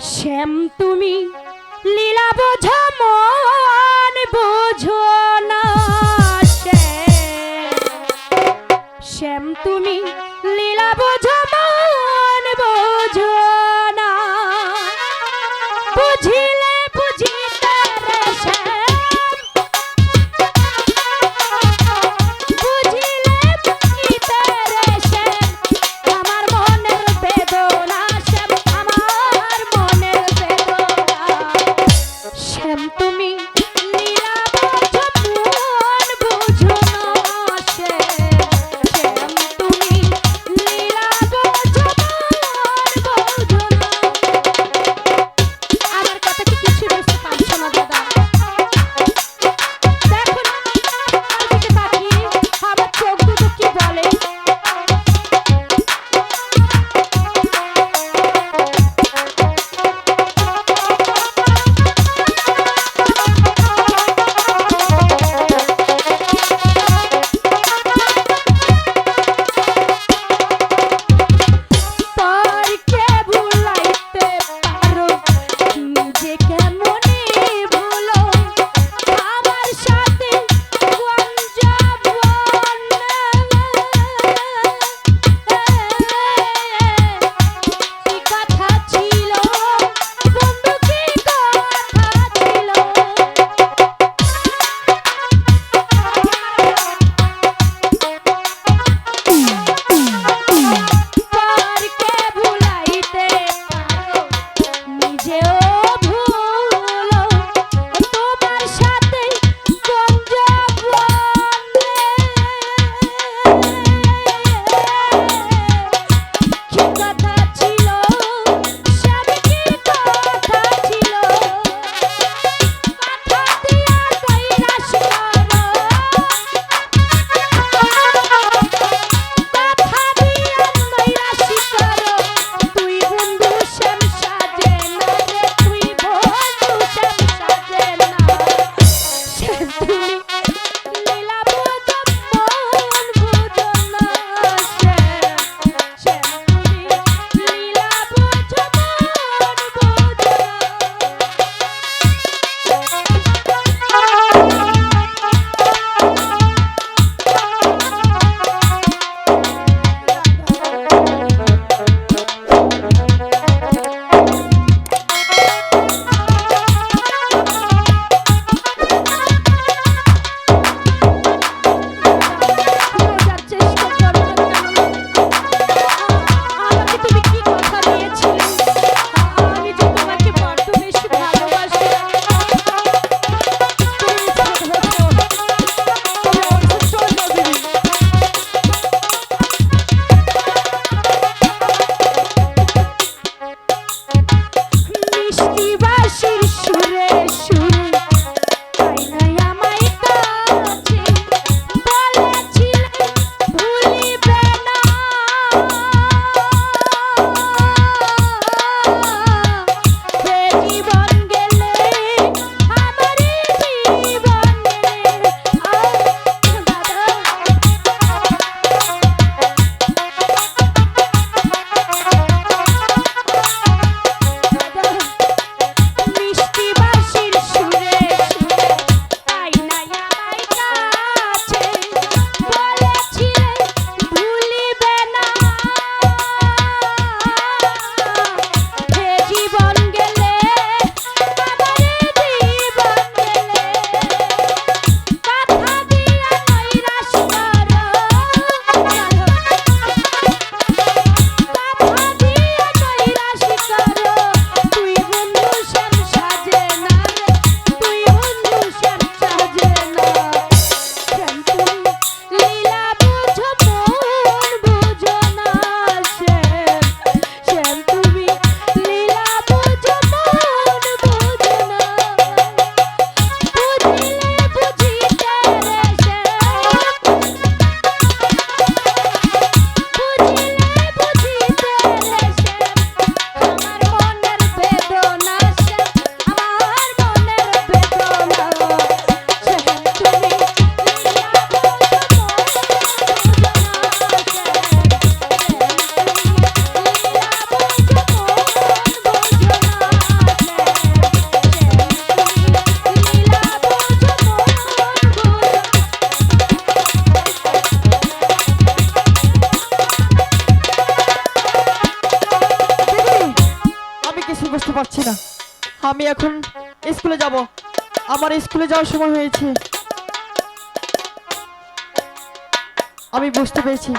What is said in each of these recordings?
শ্যাম তুমি লীলা বোঝো মন বোঝো। বুঝতে পারছি না। আমি এখন স্কুলে যাব। আমার স্কুলে যাওয়ার সময় হয়েছে। আমি বুঝতে পেরেছি।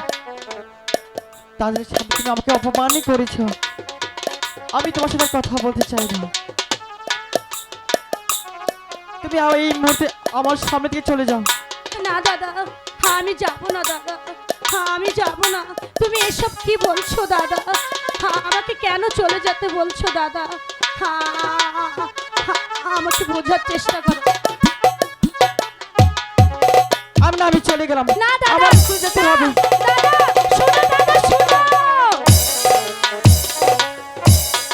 তাদের সামনে তুমি আমাকে অপমানই করেছ। আমি তোমার সাথে কথা বলতে চাই না। তুমি এই মুহূর্তে আমার সামনে থেকে চলে যাও। না, দাদা। আমি যাব না, দাদা। আমি যাব না। তুমি এসব কি বলছো, দাদা? আমাকে কেন চলে যেতে বলছো দাদা? আমাকে বোঝার চেষ্টা করো। আমি চলে গেলাম। না, দাদা, যেতে। হবে